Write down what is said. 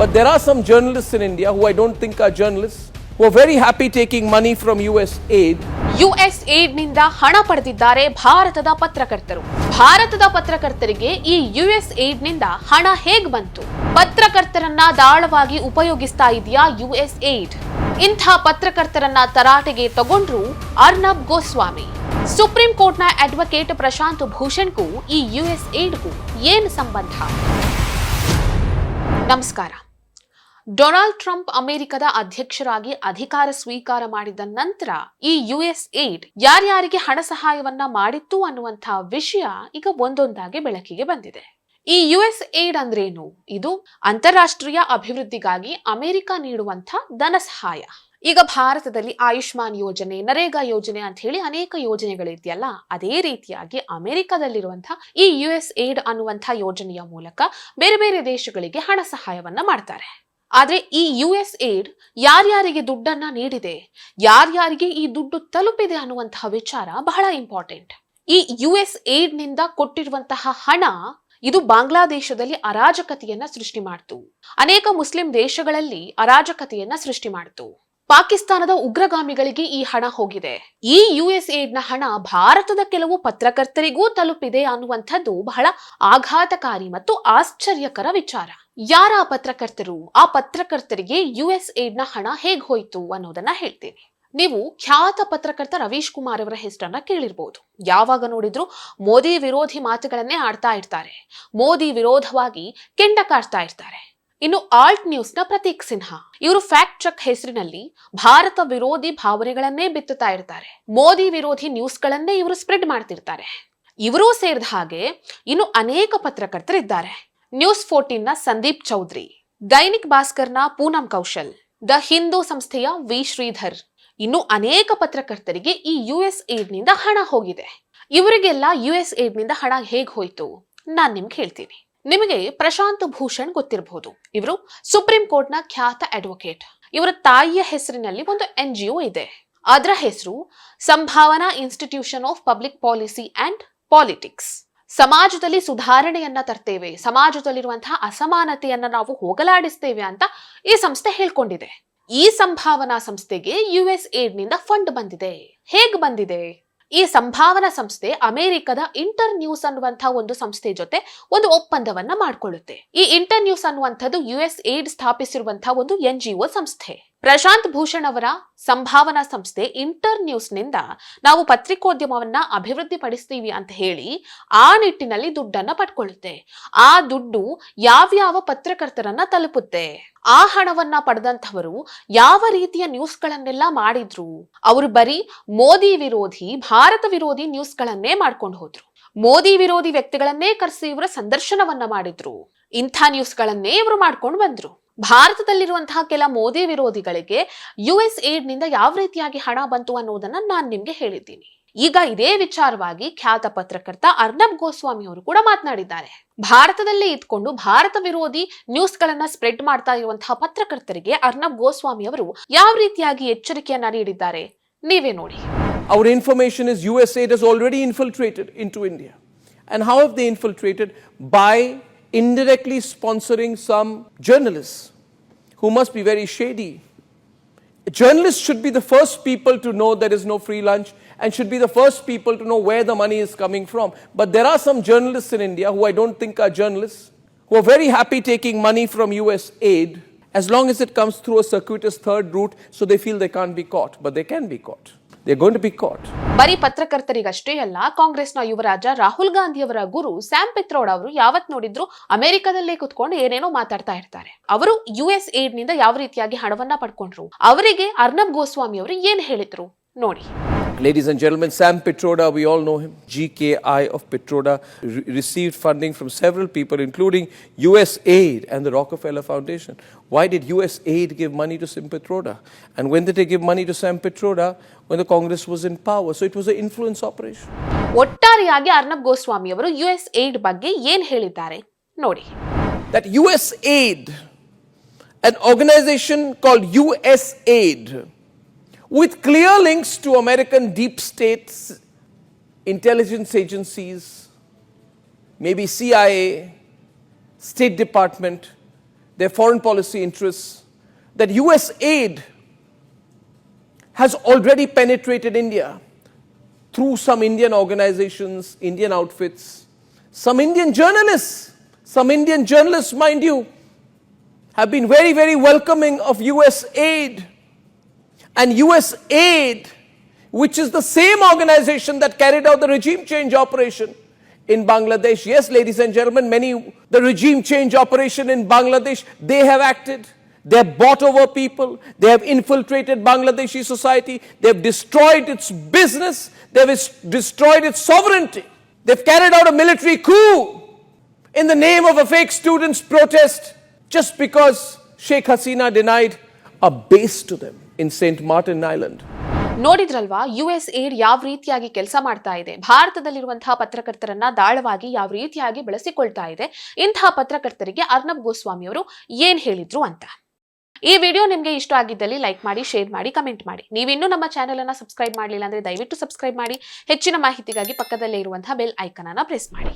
But there are some journalists in India who I don't think are journalists who are very happy taking money from US aid. US ಏಡ್ನಿಂದ ಹಣ ಪಡೆದಿದ್ದಾರೆ ಭಾರತದ ಪತ್ರಕರ್ತರು. ಭಾರತದ ಪತ್ರಕರ್ತರಿಗೆ ಈ US ಏಡ್ನಿಂದ ಹಣ ಹೇಗ್ ಬಂತು? ಪತ್ರಕರ್ತರನ್ನ ದಾಳವಾಗಿ ಉಪಯೋಗಿಸ್ತಾ ಇದೆಯಾ ಯುಎಸ್ ಏಡ್ ಇಂಥ ಪತ್ರಕರ್ತರನ್ನ ತರಾಟೆಗೆ ತಗೊಂಡ್ರು ಅರ್ನಬ್ ಗೋಸ್ವಾಮಿ. ಸುಪ್ರೀಂ ಕೋರ್ಟ್ನ ಅಡ್ವೊಕೇಟ್ ಪ್ರಶಾಂತ್ ಭೂಷಣ್ಗೂ ಈ ಯುಎಸ್ ಏಡ್ಗೂ ಏನ್ ಸಂಬಂಧ? ನಮಸ್ಕಾರ. ಡೊನಾಲ್ಡ್ ಟ್ರಂಪ್ ಅಮೆರಿಕದ ಅಧ್ಯಕ್ಷರಾಗಿ ಅಧಿಕಾರ ಸ್ವೀಕಾರ ಮಾಡಿದ ನಂತರ ಈ ಯುಎಸ್ ಏಡ್ ಯಾರ್ಯಾರಿಗೆ ಹಣ ಸಹಾಯವನ್ನ ಮಾಡಿತ್ತು ಅನ್ನುವಂತಹ ವಿಷಯ ಈಗ ಒಂದೊಂದಾಗಿ ಬೆಳಕಿಗೆ ಬಂದಿದೆ. ಈ ಯುಎಸ್ ಏಡ್ ಅಂದ್ರೇನು? ಇದು ಅಂತಾರಾಷ್ಟ್ರೀಯ ಅಭಿವೃದ್ಧಿಗಾಗಿ ಅಮೆರಿಕ ನೀಡುವಂಥ ಧನ ಸಹಾಯ. ಈಗ ಭಾರತದಲ್ಲಿ ಆಯುಷ್ಮಾನ್ ಯೋಜನೆ, ನರೇಗಾ ಯೋಜನೆ ಅಂತ ಹೇಳಿ ಅನೇಕ ಯೋಜನೆಗಳಿದೆಯಲ್ಲ, ಅದೇ ರೀತಿಯಾಗಿ ಅಮೆರಿಕದಲ್ಲಿರುವಂತಹ ಈ ಯುಎಸ್ ಏಡ್ ಅನ್ನುವಂಥ ಯೋಜನೆಯ ಮೂಲಕ ಬೇರೆ ಬೇರೆ ದೇಶಗಳಿಗೆ ಹಣ ಸಹಾಯವನ್ನ ಮಾಡ್ತಾರೆ. ಆದ್ರೆ ಈ ಯು ಎಸ್ ಏಡ್ ಯಾರ್ಯಾರಿಗೆ ದುಡ್ಡನ್ನ ನೀಡಿದೆ, ಯಾರ್ಯಾರಿಗೆ ಈ ದುಡ್ಡು ತಲುಪಿದೆ ಅನ್ನುವಂತಹ ವಿಚಾರ ಬಹಳ ಇಂಪಾರ್ಟೆಂಟ್ ಈ ಯು ಎಸ್ ಏಡ್ನಿಂದ ಕೊಟ್ಟಿರುವಂತಹ ಹಣ ಇದು ಬಾಂಗ್ಲಾದೇಶದಲ್ಲಿ ಅರಾಜಕತೆಯನ್ನ ಸೃಷ್ಟಿ ಮಾಡ್ತು. ಅನೇಕ ಮುಸ್ಲಿಂ ದೇಶಗಳಲ್ಲಿ ಅರಾಜಕತೆಯನ್ನ ಸೃಷ್ಟಿ ಮಾಡ್ತು. ಪಾಕಿಸ್ತಾನದ ಉಗ್ರಗಾಮಿಗಳಿಗೆ ಈ ಹಣ ಹೋಗಿದೆ. ಈ ಯು ಎಸ್ ಏಡ್ನ ಹಣ ಭಾರತದ ಕೆಲವು ಪತ್ರಕರ್ತರಿಗೂ ತಲುಪಿದೆ ಅನ್ನುವಂಥದ್ದು ಬಹಳ ಆಘಾತಕಾರಿ ಮತ್ತು ಆಶ್ಚರ್ಯಕರ ವಿಚಾರ. ಯಾರ ಪತ್ರಕರ್ತರು? ಆ ಪತ್ರಕರ್ತರಿಗೆ ಯು ಎಸ್ ಏಡ್ನ ಹಣ ಹೇಗ್ ಹೋಯ್ತು ಅನ್ನೋದನ್ನ ಹೇಳ್ತೀನಿ. ನೀವು ಖ್ಯಾತ ಪತ್ರಕರ್ತ ರವೀಶ್ ಕುಮಾರ್ ಅವರ ಹೆಸರನ್ನ ಕೇಳಿರ್ಬೋದು. ಯಾವಾಗ ನೋಡಿದ್ರು ಮೋದಿ ವಿರೋಧಿ ಮಾತುಗಳನ್ನೇ ಆಡ್ತಾ ಇರ್ತಾರೆ. ಮೋದಿ ವಿರೋಧವಾಗಿ ಕೆಂಡ ಕಾಡ್ತಾ ಇರ್ತಾರೆ. ಇನ್ನು ಆಲ್ಟ್ ನ್ಯೂಸ್ನ ಪ್ರತೀಕ್ ಸಿನ್ಹಾ. ಇವರು ಫ್ಯಾಕ್ಟ್ ಚೆಕ್ ಹೆಸರಿನಲ್ಲಿ ಭಾರತ ವಿರೋಧಿ ಭಾವನೆಗಳನ್ನೇ ಬಿತ್ತುತ್ತಾ ಇರ್ತಾರೆ. ಮೋದಿ ವಿರೋಧಿ ನ್ಯೂಸ್ಗಳನ್ನೇ ಇವರು ಸ್ಪ್ರೆಡ್ ಮಾಡ್ತಿರ್ತಾರೆ. ಇವರೂ ಸೇರಿದ ಹಾಗೆ ಇನ್ನು ಅನೇಕ ಪತ್ರಕರ್ತರಿದ್ದಾರೆ. ನ್ಯೂಸ್ ಫೋರ್ಟೀನ್ನ ಸಂದೀಪ್ ಚೌಧರಿ, ದೈನಿಕ್ ಭಾಸ್ಕರ್ನ ಪೂನಂ ಕೌಶಲ್, ದ ಹಿಂದೂ ಸಂಸ್ಥೆಯ ವಿ ಶ್ರೀಧರ್. ಇನ್ನು ಅನೇಕ ಪತ್ರಕರ್ತರಿಗೆ ಈ ಯು ಎಸ್ ಏಡ್ನಿಂದ ಹಣ ಹೋಗಿದೆ. ಇವರಿಗೆಲ್ಲ ಯು ಎಸ್ ಏಡ್ನಿಂದ ಹಣ ಹೇಗ್ ಹೋಯ್ತು? ನಾನ್ ನಿಮ್ಗೆ ಹೇಳ್ತೀನಿ. ನಿಮಗೆ ಪ್ರಶಾಂತ್ ಭೂಷಣ್ ಗೊತ್ತಿರಬಹುದು ಇವರು ಸುಪ್ರೀಂ ಕೋರ್ಟ್ನ ಖ್ಯಾತ ಅಡ್ವೊಕೇಟ್ ಇವರ ತಾಯಿಯ ಹೆಸರಿನಲ್ಲಿ ಒಂದು ಎನ್ ಜಿ ಇದೆ. ಅದರ ಹೆಸರು Sambhavana institution of public policy and politics. ಸಮಾಜದಲ್ಲಿ ಸುಧಾರಣೆಯನ್ನ ತರ್ತೇವೆ, ಸಮಾಜದಲ್ಲಿರುವಂತಹ ಅಸಮಾನತೆಯನ್ನ ನಾವು ಹೋಗಲಾಡಿಸ್ತೇವೆ ಅಂತ ಈ ಸಂಸ್ಥೆ ಹೇಳ್ಕೊಂಡಿದೆ. ಈ ಸಂಭಾವನಾ ಸಂಸ್ಥೆಗೆ ಯು ಎಸ್ ಏಡ್ನಿಂದ ಫಂಡ್ ಬಂದಿದೆ. ಹೇಗ್ ಬಂದಿದೆ? ಈ ಸಂಭಾವನಾ ಸಂಸ್ಥೆ ಅಮೆರಿಕದ ಇಂಟರ್ ನ್ಯೂಸ್ ಅನ್ನುವಂತಹ ಒಂದು ಸಂಸ್ಥೆ ಜೊತೆ ಒಂದು ಒಪ್ಪಂದವನ್ನ ಮಾಡಿಕೊಳ್ಳುತ್ತೆ. ಈ ಇಂಟರ್ ನ್ಯೂಸ್ ಅನ್ನುವಂಥದ್ದು ಯು ಎಸ್ ಏಡ್ ಸ್ಥಾಪಿಸಿರುವಂತಹ ಒಂದು ಎನ್ ಜಿ ಸಂಸ್ಥೆ. ಪ್ರಶಾಂತ್ ಭೂಷಣ್ ಅವರ ಸಂಭಾವನಾ ಸಂಸ್ಥೆ ಇಂಟರ್ ನ್ಯೂಸ್ನಿಂದ ನಾವು ಪತ್ರಿಕೋದ್ಯಮವನ್ನ ಅಭಿವೃದ್ಧಿ ಪಡಿಸ್ತೀವಿ ಅಂತ ಹೇಳಿ ಆ ನಿಟ್ಟಿನಲ್ಲಿ ದುಡ್ಡನ್ನ ಪಡ್ಕೊಳ್ಳುತ್ತೆ. ಆ ದುಡ್ಡು ಯಾವ್ಯಾವ ಪತ್ರಕರ್ತರನ್ನ ತಲುಪುತ್ತೆ? ಆ ಹಣವನ್ನ ಪಡೆದಂಥವರು ಯಾವ ರೀತಿಯ ನ್ಯೂಸ್ಗಳನ್ನೆಲ್ಲ ಮಾಡಿದ್ರು? ಅವರು ಬರೀ ಮೋದಿ ವಿರೋಧಿ, ಭಾರತ ವಿರೋಧಿ ನ್ಯೂಸ್ಗಳನ್ನೇ ಮಾಡ್ಕೊಂಡು ಹೋದ್ರು. ಮೋದಿ ವಿರೋಧಿ ವ್ಯಕ್ತಿಗಳನ್ನೇ ಕರೆಸಿ ಇವರ ಸಂದರ್ಶನವನ್ನ ಮಾಡಿದ್ರು. ಇಂಥ ನ್ಯೂಸ್ಗಳನ್ನೇ ಇವರು ಮಾಡ್ಕೊಂಡು ಬಂದ್ರು. ಭಾರತದಲ್ಲಿರುವಂತಹ ಕೆಲ ಮೋದಿ ವಿರೋಧಿಗಳಿಗೆ ಯು ಎಸ್ ಏಡ್ನಿಂದ ಯಾವ ರೀತಿಯಾಗಿ ಹಣ ಬಂತು ಅನ್ನೋದನ್ನ ನಾನು ನಿಮ್ಗೆ ಹೇಳಿದ್ದೀನಿ. ಈಗ ಇದೇ ವಿಚಾರವಾಗಿ ಖ್ಯಾತ ಪತ್ರಕರ್ತ ಅರ್ನಬ್ ಗೋಸ್ವಾಮಿ ಅವರು ಕೂಡ ಮಾತನಾಡಿದ್ದಾರೆ. ಭಾರತದಲ್ಲೇ ಇದ್ಕೊಂಡು ಭಾರತ ವಿರೋಧಿ ನ್ಯೂಸ್ ಗಳನ್ನ ಸ್ಪ್ರೆಡ್ ಮಾಡ್ತಾ ಇರುವಂತಹ ಪತ್ರಕರ್ತರಿಗೆ ಅರ್ನಬ್ ಗೋಸ್ವಾಮಿ ಅವರು ಯಾವ ರೀತಿಯಾಗಿ ಎಚ್ಚರಿಕೆಯನ್ನ ನೀಡಿದ್ದಾರೆ? ನೀವೇ ನೋಡಿ. Our information is USAID has already infiltrated into India and how have they infiltrated By indirectly sponsoring some journalists who must be very shady. Journalists should be the first people to know there is no free lunch and should be the first people to know where the money is coming from. But there are some journalists in India who I don't think are journalists who are very happy taking money from US aid as long as it comes through a circuitous third route so they feel they can't be caught. But they can be caught. They're going to be caught. ಬರೀ ಪತ್ರಕರ್ತರಿಗಷ್ಟೇ ಅಲ್ಲ, ಕಾಂಗ್ರೆಸ್ನ ಯುವರಾಜ ರಾಹುಲ್ ಗಾಂಧಿಯವರ ಗುರು Sam Pitroda ಅವರು ಯಾವತ್ ನೋಡಿದ್ರು ಅಮೆರಿಕದಲ್ಲೇ ಕುತ್ಕೊಂಡು ಏನೇನೋ ಮಾತಾಡ್ತಾ ಇರ್ತಾರೆ. ಅವರು ಯು ಎಸ್ ಏಡ್ನಿಂದ ಯಾವ ರೀತಿಯಾಗಿ ಹಣವನ್ನ ಪಡ್ಕೊಂಡ್ರು? ಅವರಿಗೆ ಅರ್ನಬ್ ಗೋಸ್ವಾಮಿ ಅವರು ಏನ್ ಹೇಳಿದ್ರು? ನೋಡಿ. Ladies and gentlemen, Sam Petroda, we all know him, GKI of Petroda, re- received funding from several people, including USAID and the Rockefeller Foundation. Why did USAID give money to Sam Petroda? And when did they give money to Sam Petroda? When the Congress was in power. So it was an influence operation. ಒಟ್ಟಾರೆಯಾಗಿ ಅರ್ನಬ್ ಗೋಸ್ವಾಮಿ ಅವರು you S aid ಬಗ್ಗೆ ಏನ್ ಹೇಳಿದ್ದಾರೆ ನೋಡಿ That USAID, an organization called USAID, with clear links to American deep states, intelligence agencies, maybe CIA, State Department, their foreign policy interests, that US aid has already penetrated India through some Indian organizations, Indian outfits, some Indian journalists, some Indian journalists, mind you, have been very, very welcoming of US aid. And US aid, which is the same organization that carried out the regime change operation in Bangladesh. Yes, ladies and gentlemen, many, the regime change operation in Bangladesh, they have acted. They have bought over people. They have infiltrated Bangladeshi society. They have destroyed its business. They have destroyed its sovereignty. They've carried out a military coup in the name of a fake students' protest just because Sheikh Hasina denied a base to them in St. Martin Island. ನೋಡಿದ್ರಲ್ವಾ U S aid ಯಾವ ರೀತಿಯಾಗಿ ಕೆಲಸ ಮಾಡ್ತಾ ಇದೆ? ಭಾರತದಲ್ಲಿರುವಂತಹ ಪತ್ರಕರ್ತರನ್ನ ದಾಳವಾಗಿ ಯಾವ ರೀತಿಯಾಗಿ ಬಳಸಿಕೊಳ್ತಾ ಇದೆ? ಇಂತಹ ಪತ್ರಕರ್ತರಿಗೆ ಅರ್ನಬ್ ಗೋಸ್ವಾಮಿ ಅವರು ಏನ್ ಹೇಳಿದ್ರು ಅಂತ. ಈ ವಿಡಿಯೋ ನಿಮ್ಗೆ ಇಷ್ಟ ಆಗಿದ್ದಲ್ಲಿ ಲೈಕ್ ಮಾಡಿ, ಶೇರ್ ಮಾಡಿ, ಕಮೆಂಟ್ ಮಾಡಿ. ನೀವಿನ್ನೂ ನಮ್ಮ ಚಾನೆಲ್ ಅನ್ನ ಸಬ್ಸ್ಕ್ರೈಬ್ ಮಾಡಲಿಲ್ಲ ಅಂದ್ರೆ ದಯವಿಟ್ಟು ಸಬ್ಸ್ಕ್ರೈಬ್ ಮಾಡಿ. ಹೆಚ್ಚಿನ ಮಾಹಿತಿಗಾಗಿ ಪಕ್ಕದಲ್ಲೇ ಇರುವಂತಹ ಬೆಲ್ ಐಕನ್ ಅನ್ನ ಪ್ರೆಸ್ ಮಾಡಿ.